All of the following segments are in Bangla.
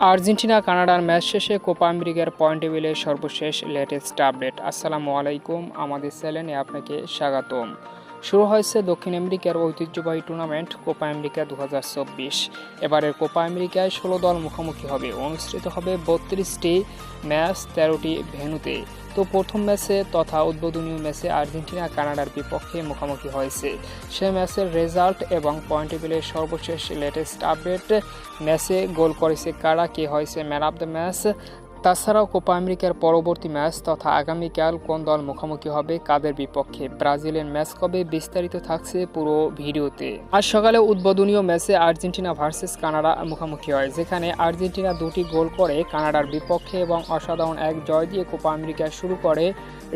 আর্জেন্টিনা, কানাডার ম্যাচ শেষে কোপা আমেরিকার পয়েন্ট টেবিলের সর্বশেষ লেটেস্ট আপডেট। আসসালামু আলাইকুম, আমাদের চ্যানেলে আপনাকে স্বাগতম। শুরু হয়েছে দক্ষিণ আমেরিকার ঐতিহ্যবাহী টুর্নামেন্ট কোপা আমেরিকা দু হাজার চব্বিশ। এবারের কোপা আমেরিকায় ষোলো দল মুখোমুখি হবে। অনুষ্ঠিত হবে বত্রিশটি ম্যাচ তেরোটি ভেন্যুতে। তো প্রথম ম্যাচে তথা উদ্বোধনীয় ম্যাচে আর্জেন্টিনা কানাডার বিপক্ষে মুখোমুখি হয়েছে। সে ম্যাচের রেজাল্ট এবং পয়েন্ট টেবিলের সর্বশেষ লেটেস্ট আপডেট ম্যাচে গোল করেছে কারা, কে হয়েছে ম্যান অফ দ্য ম্যাচ তাছাড়াও কোপা আমেরিকার পরবর্তী ম্যাচ তথা আগামীকাল কোন দল মুখোমুখি হবে, কাদের বিপক্ষে? ব্রাজিলের ম্যাচ কবে বিস্তারিত থাকছে পুরো ভিডিওতে। আজ সকালে উদ্বোধনীয় ম্যাচে আর্জেন্টিনা ভার্সেস কানাডা মুখোমুখি হয়, যেখানে আর্জেন্টিনা দুটি গোল করে কানাডার বিপক্ষে এবং অসাধারণ এক জয় দিয়ে কোপা আমেরিকা শুরু করে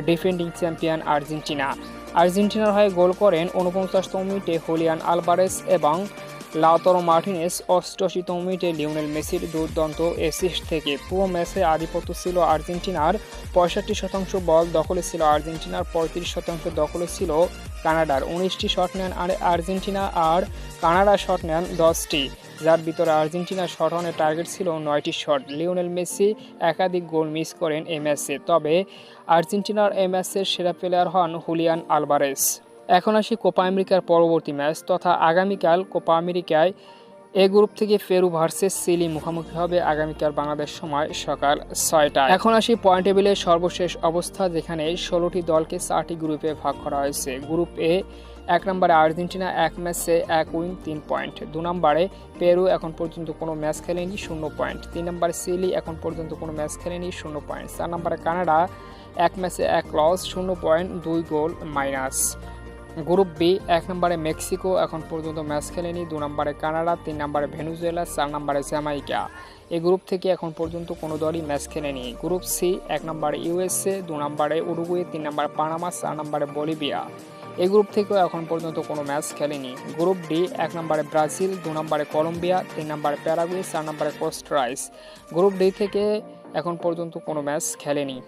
ডিফেন্ডিং চ্যাম্পিয়ন আর্জেন্টিনা। আর্জেন্টিনার হয়ে গোল করেন উনপঞ্চাশতম মিনিটে হোলিয়ান আলবারেস এবং লাউতারো মার্টিনেস অষ্টআশিতম মিনিটে লিওনেল মেসির দুর্দান্ত অ্যাসিস্ট থেকে। পুরো ম্যাচে আধিপত্য ছিল আর্জেন্টিনার, পঁয়ষট্টি শতাংশ বল দখলে ছিল আর্জেন্টিনার, পঁয়ত্রিশ শতাংশ দখলে ছিল কানাডার। উনিশটি শট নেন আর আর্জেন্টিনা আর কানাডা শট নেন দশটি। যার ভিতরে আর্জেন্টিনার শট অনের টার্গেট ছিল নয়টি শট। লিওনেল মেসি একাধিক গোল মিস করেন এই ম্যাচে। তবে আর্জেন্টিনার এই ম্যাচের সেরা প্লেয়ার হন হুলিয়ান আলবারেস এখন আসি কোপা আমেরিকার পরবর্তী ম্যাচ তথা আগামীকাল কোপা আমেরিকায় এ গ্রুপ থেকে পেরু ভার্সেস সিলি মুখোমুখি হবে আগামীকাল বাংলাদেশ সময় সকাল ছয়টা এখন আসি পয়েন্ট টেবিলের সর্বশেষ অবস্থা যেখানে ষোলোটি দলকে চারটি গ্রুপে ভাগ করা হয়েছে। গ্রুপ এ এক নম্বরে আর্জেন্টিনা এক ম্যাচে এক উইন, তিন পয়েন্ট। দু নম্বরে পেরু এখন পর্যন্ত কোনো ম্যাচ খেলেনি, শূন্য পয়েন্ট। তিন নম্বরে সিলি এখন পর্যন্ত কোনো ম্যাচ খেলেনি, শূন্য পয়েন্ট। চার নম্বরে কানাডা এক ম্যাচে এক লস, শূন্য পয়েন্ট, দুই গোল মাইনাস। গ্রুপ বি, এক নম্বরে মেক্সিকো, এখন পর্যন্ত ম্যাচ খেলেনি। দু নম্বরে কানাডা, তিন নম্বরে ভেনুজুয়েলা, চার নম্বরে জ্যামাইকা। এই গ্রুপ থেকে এখন পর্যন্ত কোনো দলই ম্যাচ খেলেনি। গ্রুপ সি, এক নম্বরে ইউএসএ, দু নম্বরে উরুগুয়ে, তিন নম্বরে পানামা, চার নম্বরে বলিভিয়া। এই গ্রুপ থেকেও এখন পর্যন্ত কোনো ম্যাচ খেলেনি। গ্রুপ ডি, এক নম্বরে ব্রাজিল, দু নম্বরে কলম্বিয়া, তিন নম্বরে প্যারাগুয়ে, চার নম্বরে কোস্টরাইস গ্রুপ ডি থেকে এখন পর্যন্ত কোনো ম্যাচ খেলেনি।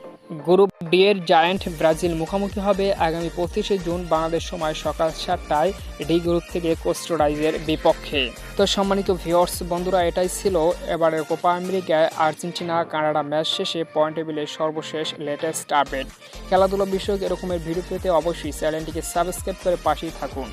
গ্রুপ ডি এর জায়ান্ট ব্রাজিল মুখোমুখি হবে আগামী পঁচিশে জুন বাংলাদেশ সময় সকাল সাতটায় ডি গ্রুপ থেকে কোস্টোরাইজের বিপক্ষে। তো সম্মানিত ভিওর্স বন্ধুরা, এটাই ছিল এবারের কোপা আমেরিকায় আর্জেন্টিনা, কানাডা ম্যাচ শেষে পয়েন্ট টেবিলের সর্বশেষ লেটেস্ট আপডেট খেলাধুলা বিষয়ক এরকমের ভিডিও পেতে অবশ্যই চ্যানেলটিকে সাবস্ক্রাইব করে পাশেই থাকুন।